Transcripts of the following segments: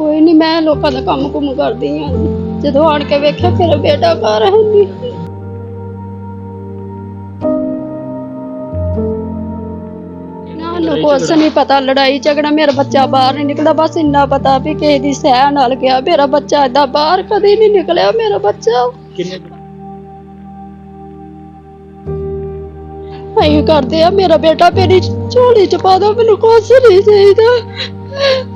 ਕੋਈ ਨਹੀਂ ਮੈਂ ਲੋਕਾਂ ਦਾ ਕੰਮ ਕੁਮ ਕਰਦੀ ਆ। ਜਦੋਂ ਆਣ ਕੇ ਵੇਖਿਆ ਫਿਰ ਬੇਟਾ ਘਰ ਹੈ ਨਹੀਂ ਨਾ ਕੁਛ ਨਹੀਂ ਪਤਾ ਲੜਾਈ ਝਗੜਾ ਮੇਰਾ ਬੱਚਾ ਬਾਹਰ ਨਹੀਂ ਨਿਕਲਦਾ। ਬਸ ਇੰਨਾ ਪਤਾ ਵੀ ਕਿਸੇ ਦੀ ਸਹਿ ਨਾਲ ਗਿਆ। ਮੇਰਾ ਬੱਚਾ ਏਦਾਂ ਬਾਹਰ ਕਦੇ ਨਹੀਂ ਨਿਕਲਿਆ ਮੇਰਾ ਬੱਚਾ। ਕਿੰਨੇ ਅਸੀਂ ਕਰਦੇ ਆ ਮੇਰਾ ਬੇਟਾ ਮੇਰੀ ਝੋਲੀ ਚ ਪਾ ਦੋ ਮੈਨੂੰ ਕੁਛ ਨਹੀਂ ਚਾਹੀਦਾ।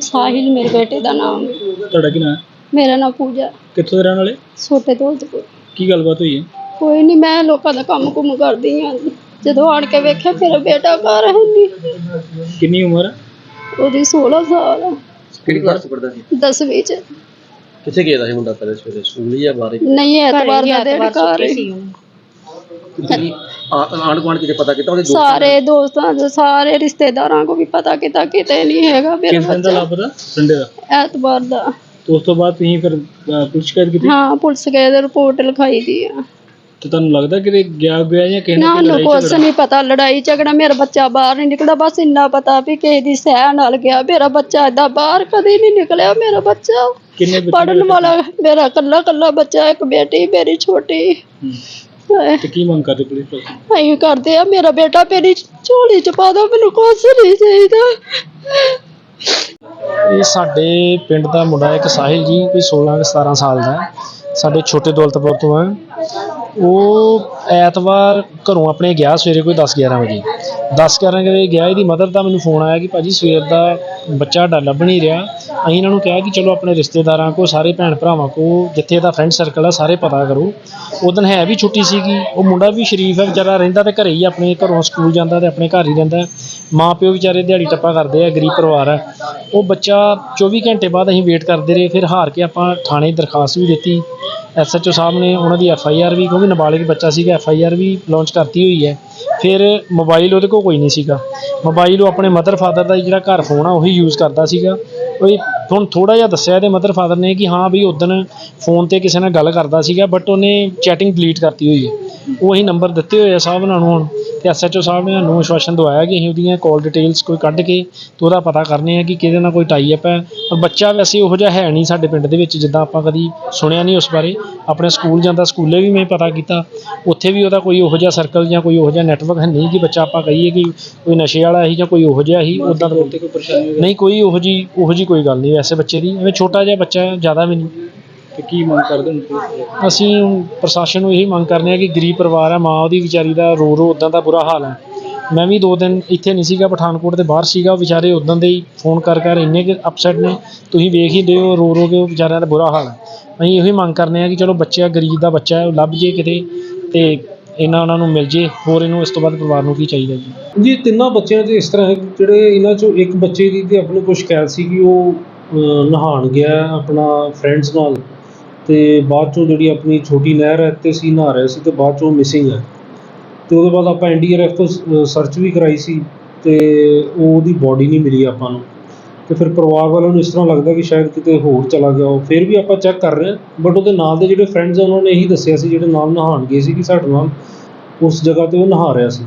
ਸਾਹਿਲ ਮੇਰੇ ਬੇਟੇ ਦਾ ਨਾਮ। ਤੁਹਾਡਾ ਕੀ ਨਾਮ ਹੈ? ਮੇਰਾ ਨਾਮ ਪੂਜਾ। ਕਿੱਥੋਂ ਦੇ ਰਹਿਣ ਵਾਲੇ? ਛੋਟੇ ਦੋਲਤਪੁਰ। ਕੀ ਗੱਲਬਾਤ ਹੋਈ ਹੈ? ਕੋਈ ਨਹੀਂ ਮੈਂ ਲੋਕਾਂ ਦਾ ਕੰਮ ਕੁਮ ਕਰਦੀ ਆ ਜਦੋਂ ਆਣ ਕੇ ਵੇਖਿਆ ਫਿਰ ਬੇਟਾ ਘਰ ਹੈ ਨਹੀਂ ਕਿੰਨੀ ਉਮਰ ਹੈ? ਉਹਦੀ 16 ਸਾਲ ਆ। ਕਿਹੜੀ ਕਲਾਸ ਚ ਪੜਦਾ ਸੀ? 10ਵੀਂ ਚ। ਕਿੱਥੇ ਗਿਆ ਸੀ ਮੁੰਡਾ ਪਹਿਲੇ ਸਵੇਰੇ? ਸਕੂਲ ਹੀ ਜਾਂ ਬਾਹਰ ਨਹੀਂ ਐਤਵਾਰ ਦਾ ਦਿਨ ਘਰ ਹੈ। ਆਂਡ ਗੁਆਂਢ ਕਿਤੇ ਪਤਾ ਕੀਤਾ ਉਹਦੇ ਦੋਸਤ ਸਾਰੇ ਦੋਸਤਾਂ ਦੇ ਸਾਰੇ ਰਿਸ਼ਤੇਦਾਰਾਂ ਕੋ ਵੀ ਪਤਾ ਕੀਤਾ ਕਿਤੇ ਨਹੀਂ ਹੈਗਾ ਮੇਰਾ ਕਿਸ ਦਿਨ ਦਾ ਬੱਚਾ। ਲੱਭਦਾ? ਸੰਡੇ ਦਾ? ਐਤਵਾਰ ਦਾ। ਤੇ ਉਸ ਤੋਂ ਬਾਅਦ ਤੁਸੀਂ ਫਿਰ ਅਹ, ਪੁਲਿਸ ਸ਼ਿਕਾਇਤ ਕੀਤੀ? ਹਾਂ ਪੁਲਿਸ ਗਏ ਤੇ ਰਿਪੋਰਟ ਲਿਖਾਈ ਦੀ ਆ। ਤੇ ਤੁਹਾਨੂੰ ਲੱਗਦਾ ਕਿ ਗਿਆ ਗਿਆ ਜਾਂ ਕਿਸੇ ਨਾ ਨਾਲ ਕੋਈ ਨੂੰ ਲੜਾਈ ਕੁਛ ਝਗੜਾ? ਨਹੀਂ ਪਤਾ ਲੜਾਈ ਝਗੜਾ ਮੇਰਾ ਬੱਚਾ ਬਾਹਰ ਨਹੀਂ ਨਿਕਲਦਾ ਬਸ ਇੰਨਾ ਪਤਾ ਵੀ ਕਿਸੇ ਦੀ ਸਹਿ ਨਾਲ ਗਿਆ। ਮੇਰਾ ਬੱਚਾ ਏਦਾਂ ਬਾਹਰ ਕਦੇ ਨਹੀਂ ਨਿਕਲਿਆ ਮੇਰਾ ਬੱਚਾ। ਕਿੰਨੇ ਬੱਚੇ ਪੜਨ ਵਾਲਾ ਮੇਰਾ ਕੱਲਾ ਕੱਲਾ ਬੱਚਾ ਇੱਕ ਬੇਟੀ ਮੇਰੀ ਛੋਟੀ। ਹੂੰ। ਹਾਏ, ਤੇ ਕੀ ਮੰਗ ਕਰਦੇ ਪੁਲਿਸ ਤੋਂ? ਅਸੀਂ ਕਰਦੇ ਆ ਮੇਰਾ ਬੇਟਾ ਮੇਰੀ ਝੋਲੀ ਚ ਪਾ ਦੋ ਮੈਨੂੰ ਕੁਛ ਨਹੀਂ ਚਾਹੀਦਾ। ਇਹ ਸਾਡੇ ਪਿੰਡ ਦਾ ਮੁੰਡਾ ਇੱਕ ਸਾਹਿਲ ਜੀ ਕੋਈ 16 ਕੁ 17 ਸਾਲ ਦਾ ਹੈ। ਸਾਡੇ ਛੋਟੇ ਦੌਲਤਪੁਰ ਤੋਂ ਹੈ। ਉਹ ਐਤਵਾਰ ਘਰੋਂ ਆਪਣੇ ਗਿਆ ਸਵੇਰੇ ਕੋਈ 10 11 ਵਜੇ। 10 11 ਵਜੇ ਗਿਆ ਇਹਦੀ ਮਦਰ ਦਾ ਮੈਨੂੰ ਫੋਨ ਆਇਆ ਕਿ ਭਾਜੀ ਸਵੇਰ ਦਾ ਬੱਚਾ ਡਾ ਲੱਭ ਨਹੀਂ ਰਿਹਾ। ਅਸੀਂ ਇਹਨਾਂ ਨੂੰ ਕਿਹਾ ਕਿ ਚਲੋ ਆਪਣੇ ਰਿਸ਼ਤੇਦਾਰਾਂ ਕੋ ਸਾਰੇ ਭੈਣ ਭਰਾਵਾਂ ਕੋ ਜਿੱਥੇ ਇਹਦਾ ਫਰੈਂਡ ਸਰਕਲ ਆ, ਸਾਰੇ ਪਤਾ ਕਰੋ। ਉਦੋਂ ਹੈ ਵੀ ਛੁੱਟੀ ਸੀਗੀ। ਉਹ ਮੁੰਡਾ ਵੀ ਸ਼ਰੀਫ ਹੈ, ਵਿਚਾਰਾ ਰਹਿੰਦਾ ਤੇ ਘਰੇ ਹੀ ਆਪਣੇ ਘਰੋਂ ਸਕੂਲ ਜਾਂਦਾ ਤੇ ਆਪਣੇ ਘਰ ਹੀ ਰਹਿੰਦਾ ਮਾਂ ਪਿਓ ਵਿਚਾਰੇ ਦਿਹਾੜੀ ਟੱਪਾ ਕਰਦੇ ਆ, ਗਰੀਬ ਪਰਿਵਾਰ ਹੈ ਉਹ ਬੱਚਾ 24 ਘੰਟੇ ਬਾਅਦ ਅਸੀਂ ਵੇਟ ਕਰਦੇ ਰਹੇ, ਫਿਰ ਹਾਰ ਕੇ ਆਪਾਂ ਥਾਣੇ ਦਰਖਾਸਤ ਵੀ ਦਿੱਤੀ। ਐਸਐਚਓ ਸਾਹਿਬ ਨੇ ਉਹਨਾਂ ਦੀ ਐਫਆਈਆਰ ਵੀ, ਕਿਉਂਕਿ ਨਾਬਾਲਿਗ ਬੱਚਾ ਸੀਗਾ ਐਫਆਈਆਰ ਵੀ ਲਾਂਚ ਕਰਤੀ ਹੋਈ ਹੈ। ਫਿਰ ਮੋਬਾਈਲ ਉਹਦੇ ਕੋਲ ਕੋਈ ਨਹੀਂ ਸੀਗਾ। ਮੋਬਾਈਲ ਉਹ ਆਪਣੇ ਮਦਰ ਫਾਦਰ ਦਾ ਜਿਹੜਾ ਘਰ ਫੋਨ ਆ, ਉਹੀ ਯੂਜ਼ ਕਰਦਾ ਸੀਗਾ। ਉਹ ਹੁਣ ਥੋੜਾ ਜਿਹਾ ਦੱਸਿਆ ਇਹਦੇ ਮਦਰ ਫਾਦਰ ਨੇ ਕਿ ਹਾਂ ਵੀ ਉਦੋਂ ਫੋਨ ਤੇ ਕਿਸੇ ਨਾਲ ਗੱਲ ਕਰਦਾ ਸੀਗਾ ਬਟ ਉਹਨੇ ਚੈਟਿੰਗ ਡਿਲੀਟ ਕਰਤੀ ਹੋਈ ਹੈ। ਉਹ ਅਸੀਂ ਨੰਬਰ ਦਿੱਤੇ ਹੋਏ ਆ ਸਾਹਿਬ ਉਹਨਾਂ ਨੂੰ ਹੁਣ ਤੇ ਐਸਐਚਓ ਸਾਹਿਬ ਨੇ ਸਾਨੂੰ ਆਸ਼ਵਾਸਨ ਦਵਾਇਆ ਕਿ ਅਸੀਂ ਉਹਦੀਆਂ ਕਾਲ ਡਿਟੇਲਸ ਕੋਈ ਕੱਢ ਕੇ ਤੇ ਉਹਦਾ ਪਤਾ ਕਰਨੇ ਆ ਕਿ ਕਿਹਦੇ ਨਾਲ ਕੋਈ ਟਾਈ ਅਪ ਹੈ। ਪਰ ਬੱਚਾ ਵੈਸੇ ਉਹੋ ਜਿਹਾ ਹੈ ਨਹੀਂ ਸਾਡੇ ਪਿੰਡ ਦੇ ਵਿੱਚ ਜਿੱਦਾਂ ਆਪਾਂ ਕਦੀ ਸੁਣਿਆ ਨਹੀਂ ਉਸ ਬਾਰੇ। ਆਪਣੇ ਸਕੂਲ ਜਾਂਦਾ ਸਕੂਲੇ ਵੀ ਮੈਂ ਪਤਾ ਕੀਤਾ। ਉੱਥੇ ਵੀ ਉਹਦਾ ਕੋਈ ਉਹੋ ਜਿਹਾ ਸਰਕਲ ਜਾਂ ਕੋਈ ਉਹੋ ਜਿਹਾ ਨੈਟਵਰਕ ਹੈ ਨਹੀਂ ਕਿ ਬੱਚਾ ਆਪਾਂ ਕਹੀਏ ਕਿ ਕੋਈ ਨਸ਼ੇ ਵਾਲਾ ਹੀ ਜਾਂ ਕੋਈ ਉਹੋ ਜਿਹਾ ਹੀ ਉਦਾਂ ਦਾ ਨਹੀਂ ਕੋਈ ਉਹੋ ਜੀ ਉਹੋ ਜੀ ਕੋਈ ਗੱਲ ਨਹੀਂ ਵੈਸੇ ਬੱਚੇ ਦੀ। ਐਵੇਂ ਛੋਟਾ ਜਿਹਾ ਬੱਚਾ ਹੈ ਜ਼ਿਆਦਾ ਵੀ ਨਹੀਂ। ਤੇ ਕੀ ਮੰਗ ਕਰਦੇ ਤੋਂ? ਅਸੀਂ ਪ੍ਰਸ਼ਾਸਨ ਨੂੰ ਇਹੀ ਮੰਗ ਕਰਨੇ ਆ ਕਿ ਗਰੀਬ ਪਰਿਵਾਰ ਹੈ ਮਾਂ ਉਹਦੀ ਵਿਚਾਰੀ ਦਾ ਰੋ ਰੋ ਉਦਾਂ ਦਾ ਬੁਰਾ ਹਾਲ ਹੈ ਮੈਂ ਵੀ ਦੋ ਦਿਨ ਇੱਥੇ ਨਹੀਂ ਸੀਗਾ ਪਠਾਨਕੋਟ ਦੇ ਬਾਹਰ ਸੀਗਾ ਉਹ ਵਿਚਾਰੇ ਉਦਾਂ ਦੇ ਹੀ ਫੋਨ ਕਰ ਕਰ ਇੰਨੇ ਕਿ ਅਪਸੈਟ ਨੇ ਤੁਸੀਂ ਵੇਖ ਹੀ ਲਿਓ ਰੋ ਰੋ ਕੇ ਉਹ ਵਿਚਾਰਿਆਂ ਦਾ ਬੁਰਾ ਹਾਲ ਹੈ ਅਸੀਂ ਇਹੀ ਮੰਗ ਕਰਨੇ ਆ ਕਿ ਚਲੋ ਬੱਚਾ ਗਰੀਬ ਦਾ ਬੱਚਾ ਹੈ ਉਹ ਲੱਭ ਜੇ ਕਿਤੇ ਤੇ ਇਹਨਾਂ ਉਹਨਾਂ ਨੂੰ ਮਿਲ ਜੇ ਹੋਰ ਇਹਨੂੰ ਇਸ ਤੋਂ ਬਾਅਦ ਪਰਿਵਾਰ ਨੂੰ ਕੀ ਚਾਹੀਦਾ ਜੀ? ਜੀ ਤਿੰਨਾਂ ਬੱਚਿਆਂ 'ਚ ਇਸ ਤਰ੍ਹਾਂ ਹੈ ਕਿ ਜਿਹੜੇ ਇਹਨਾਂ 'ਚੋਂ ਇੱਕ ਬੱਚੇ ਦੀ ਤੇ ਆਪਣੇ ਕੋਲ ਸ਼ਿਕਾਇਤ ਸੀ ਕਿ ਉਹ ਅਹ, ਨਹਾਉਣ ਗਿਆ ਆਪਣਾ ਫਰੈਂਡਸ ਨਾਲ। ਅਤੇ ਬਾਅਦ 'ਚੋਂ ਜਿਹੜੀ ਆਪਣੀ ਛੋਟੀ ਨਹਿਰ ਹੈ ਤੇ ਸੀ ਨਹਾ ਰਿਹਾ ਸੀ ਅਤੇ ਬਾਅਦ 'ਚੋਂ ਮਿਸਿੰਗ ਹੈ। ਅਤੇ ਉਹਦੇ ਬਾਅਦ ਆਪਾਂ ਐੱਨ ਡੀ ਆਰ ਐਨਡੀਆਰਐਫ ਤੋਂ ਸਰਚ ਵੀ ਕਰਵਾਈ ਸੀ ਅਤੇ ਉਹ ਉਹਦੀ ਬੋਡੀ ਨਹੀਂ ਮਿਲੀ ਆਪਾਂ ਨੂੰ। ਅਤੇ ਫਿਰ ਪਰਿਵਾਰ ਵਾਲਿਆਂ ਨੂੰ ਇਸ ਤਰ੍ਹਾਂ ਲੱਗਦਾ ਕਿ ਸ਼ਾਇਦ ਕਿਤੇ ਹੋਰ ਚਲਾ ਗਿਆ ਉਹ ਫਿਰ ਵੀ ਆਪਾਂ ਚੈੱਕ ਕਰ ਰਹੇ ਹਾਂ ਬਟ ਉਹਦੇ ਨਾਲ ਦੇ ਜਿਹੜੇ ਫਰੈਂਡਸ ਆ ਉਹਨਾਂ ਨੇ ਇਹੀ ਦੱਸਿਆ ਸੀ ਜਿਹੜੇ ਨਾਲ ਨਹਾਉਣ ਗਏ ਸੀ ਕਿ ਸਾਡੇ ਨਾਲ ਉਸ ਜਗ੍ਹਾ ਤੇ ਉਹ ਨਹਾ ਰਿਹਾ ਸੀ।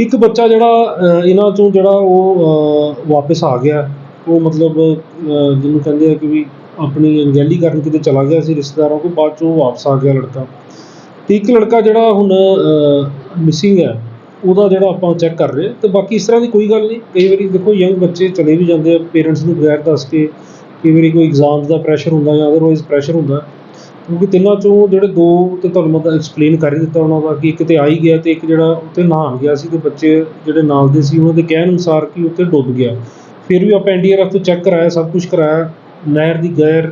ਇੱਕ ਬੱਚਾ ਜਿਹੜਾ ਇਹਨਾਂ ਚੋਂ ਜਿਹੜਾ ਉਹ ਅਹ, ਵਾਪਸ ਆ ਗਿਆ ਉਹ ਮਤਲਬ ਜਿਹਨੂੰ ਕਹਿੰਦੇ ਆ ਕਿ ਵੀ ਆਪਣੀ ਅਣਗਹਿਲੀ ਕਰਨ ਕਿਤੇ ਚਲਾ ਗਿਆ ਸੀ ਰਿਸ਼ਤੇਦਾਰਾਂ ਕੋਲ, ਬਾਅਦ ਚੋਂ ਵਾਪਸ ਆ ਗਿਆ ਲੜਕਾ। ਤੇ ਇੱਕ ਲੜਕਾ ਜਿਹੜਾ ਹੁਣ ਮਿਸਿੰਗ ਹੈ, ਉਹਦਾ ਜਿਹੜਾ ਆਪਾਂ ਚੈੱਕ ਕਰ ਰਹੇ ਹਾਂ। ਤੇ ਬਾਕੀ ਇਸ ਤਰ੍ਹਾਂ ਦੀ ਕੋਈ ਗੱਲ ਨਹੀਂ। ਕਈ ਵਾਰੀ ਦੇਖੋ ਯੰਗ ਬੱਚੇ ਚਲੇ ਵੀ ਜਾਂਦੇ ਆ ਪੇਰੈਂਟਸ ਨੂੰ ਬਗੈਰ ਦੱਸ ਕੇ, ਕਈ ਵਾਰੀ ਕੋਈ ਐਗਜ਼ਾਮਸ ਦਾ ਪ੍ਰੈਸ਼ਰ ਹੁੰਦਾ ਜਾਂ ਅਦਰਵਾਈਜ਼ ਪ੍ਰੈਸ਼ਰ ਹੁੰਦਾ। ਕਿਉਂਕਿ ਤਿੰਨਾਂ ਚੋਂ ਜਿਹੜੇ ਦੋ ਤੇ ਤੁਹਾਨੂੰ ਮੈਂ ਐਕਸਪਲੇਨ ਕਰ ਹੀ ਦਿੱਤਾ ਉਹਨਾਂ ਦਾ ਕਿ ਇੱਕ ਤੇ ਆ ਹੀ ਗਿਆ ਤੇ ਇੱਕ ਜਿਹੜਾ ਉੱਥੇ ਨਹਾਉਣ ਗਿਆ ਸੀ ਤੇ ਬੱਚੇ ਜਿਹੜੇ ਨਾਲ ਦੇ ਸੀ, ਉਹਨਾਂ ਦੇ ਕਹਿਣ ਅਨੁਸਾਰ ਕਿ ਉੱਥੇ ਡੁੱਬ ਗਿਆ। ਫਿਰ ਵੀ ਆਪਾਂ ਐਨਡੀਆਰਐਫ ਤੋਂ ਚੈੱਕ ਕਰਾਇਆ, ਸਭ ਕੁਝ ਕਰਾਇਆ। ਨਹਿਰ ਦੀ ਗੈਰ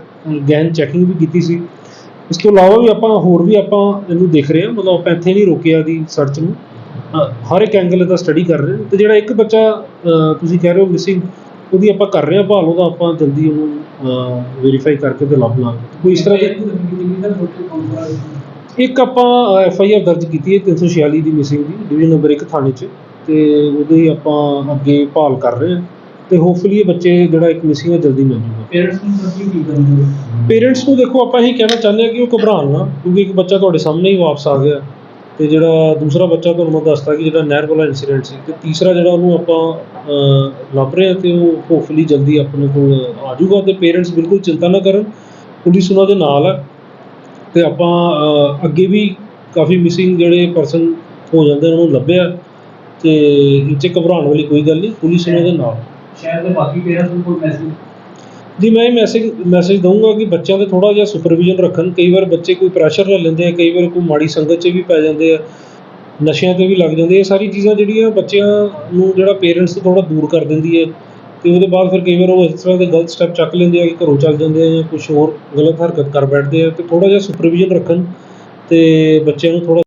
ਗੈਨ ਚੈਕਿੰਗ ਵੀ ਕੀਤੀ ਸੀ। ਇਸ ਤੋਂ ਇਲਾਵਾ ਵੀ ਆਪਾਂ, ਹੋਰ ਵੀ ਆਪਾਂ ਇਹਨੂੰ ਦੇਖ ਰਹੇ ਹਾਂ, ਮਤਲਬ ਆਪਾਂ ਇੱਥੇ ਨਹੀਂ ਰੋਕਿਆ ਦੀ ਸਰਚ ਨੂੰ। ਹਰ ਇੱਕ ਐਂਗਲ ਦਾ ਸਟੱਡੀ ਕਰ ਰਹੇ ਹਾਂ। ਤੇ ਜਿਹੜਾ ਇੱਕ ਬੱਚਾ ਤੁਸੀਂ ਕਹਿ ਰਹੇ ਹੋ ਮਿਸਿੰਗ ਉਹਦੀ ਆਪਾਂ ਕਰ ਰਹੇ ਹਾਂ ਭਾਲ, ਉਹਦਾ ਆਪਾਂ ਜਲਦੀ ਉਹਨੂੰ ਵੈਰੀਫਾਈ ਕਰਕੇ ਤੇ ਲੱਭ ਲਾਂਗੇ। ਕੋਈ ਇਸ ਤਰ੍ਹਾਂ ਦੀ ਇੱਕ ਆਪਾਂ ਐਫ ਆਈ ਆਰ ਦਰਜ ਕੀਤੀ ਹੈ 346 ਦੀ ਮਿਸਿੰਗ ਦੀ ਡਿਵੀਜ਼ਨ ਨੰਬਰ 1 ਥਾਣੇ 'ਚ। ਤੇ ਉਹਦੇ ਆਪਾਂ ਅੱਗੇ ਭਾਲ ਕਰ ਰਹੇ ਹਾਂ। ਤੇ ਹੋਪਫੁਲੀ ਇਹ ਬੱਚੇ ਜਿਹੜਾ ਇੱਕ ਮਿਸਿੰਗ ਹੈ ਜਲਦੀ ਮਿਲ ਜਾਊਗਾ ਪੇਰੈਂਟਸ ਨੂੰ ਸੱਚੀ ਕੀ ਕਰਨਗੇ? ਪੇਰੈਂਟਸ ਨੂੰ ਦੇਖੋ ਆਪਾਂ ਇਹੀ ਕਹਿਣਾ ਚਾਹੁੰਦੇ ਹਾਂ ਕਿ ਉਹ ਘਬਰਾਉਣ ਨਾ ਕਿਉਂਕਿ ਇੱਕ ਬੱਚਾ ਤੁਹਾਡੇ ਸਾਹਮਣੇ ਹੀ ਵਾਪਸ ਆ ਗਿਆ ਤੇ ਜਿਹੜਾ ਦੂਸਰਾ ਬੱਚਾ ਤੁਹਾਨੂੰ ਮੈਂ ਦੱਸਤਾ ਕਿ ਜਿਹੜਾ ਨਹਿਰ ਵਾਲਾ ਇਨਸੀਡੈਂਟ ਸੀ ਤੇ ਤੀਸਰਾ ਜਿਹੜਾ ਉਹਨੂੰ ਆਪਾਂ ਲੱਭ ਰਹੇ ਹਾਂ ਤੇ ਉਹ ਹੋਪਫੁਲੀ ਜਲਦੀ ਆਪਣੇ ਕੋਲ ਆ ਜਾਊਗਾ ਤੇ ਪੇਰੈਂਟਸ ਬਿਲਕੁਲ ਚਿੰਤਾ ਨਾ ਕਰਨ ਪੁਲਿਸ ਉਹਨਾਂ ਦੇ ਨਾਲ ਹੈ ਤੇ ਆਪਾਂ ਅੱਗੇ ਵੀ ਕਾਫੀ ਮਿਸਿੰਗ ਜਿਹੜੇ ਪਰਸਨ ਹੋ ਜਾਂਦੇ ਉਹਨਾਂ ਨੂੰ ਲੱਭਿਆ ਤੇ 'ਚ ਘਬਰਾਉਣ ਵਾਲੀ ਕੋਈ ਗੱਲ ਨਹੀਂ ਪੁਲਿਸ ਉਹਨਾਂ ਦੇ ਨਾਲ। ਸ਼ਹਿਰ ਬਾਕੀ ਪੇਰੈਂਟਸ ਨੂੰ ਕੋਈ ਮੈਸੇਜ ਜੀ, ਮੈਂ ਇਹ ਮੈਸੇਜ ਮੈਸੇਜ ਦਊਂਗਾ ਕਿ ਬੱਚਿਆਂ ਤੇ ਥੋੜਾ ਜਿਹਾ ਸੁਪਰਵਿਜ਼ਨ ਰੱਖਣ। ਕਈ ਵਾਰ ਬੱਚੇ ਕੋਈ ਪ੍ਰੈਸ਼ਰ ਲੈ ਲੈਂਦੇ ਆ, ਕਈ ਵਾਰ ਕੋਈ ਮਾੜੀ ਸੰਗਤ 'ਚ ਵੀ ਪੈ ਜਾਂਦੇ ਆ, ਨਸ਼ਿਆਂ ਤੇ ਵੀ ਲੱਗ ਜਾਂਦੇ ਆ। ਇਹ ਸਾਰੀ ਚੀਜ਼ਾਂ ਜਿਹੜੀਆਂ ਬੱਚਿਆਂ ਨੂੰ ਜਿਹੜਾ ਪੇਰੈਂਟਸ ਤੋਂ ਥੋੜਾ ਦੂਰ ਕਰ ਦਿੰਦੀ ਹੈ ਤੇ ਉਹਦੇ ਬਾਅਦ ਫਿਰ ਕਈ ਵਾਰ ਉਹ ਇਸ ਤਰ੍ਹਾਂ ਦੇ ਗਲਤ ਸਟੈਪ ਚੱਕ ਲੈਂਦੇ ਆ ਕਿ ਘਰੋਂ ਚੱਲ ਜਾਂਦੇ ਆ ਜਾਂ ਕੁਝ ਹੋਰ ਗਲਤ ਹਰਕਤ ਕਰ ਬੈਠਦੇ ਆ ਤੇ ਥੋੜਾ ਜਿਹਾ ਸੁਪਰਵਿਜ਼ਨ ਰੱਖਣ ਤੇ ਬੱਚਿਆਂ ਨੂੰ ਥੋੜਾ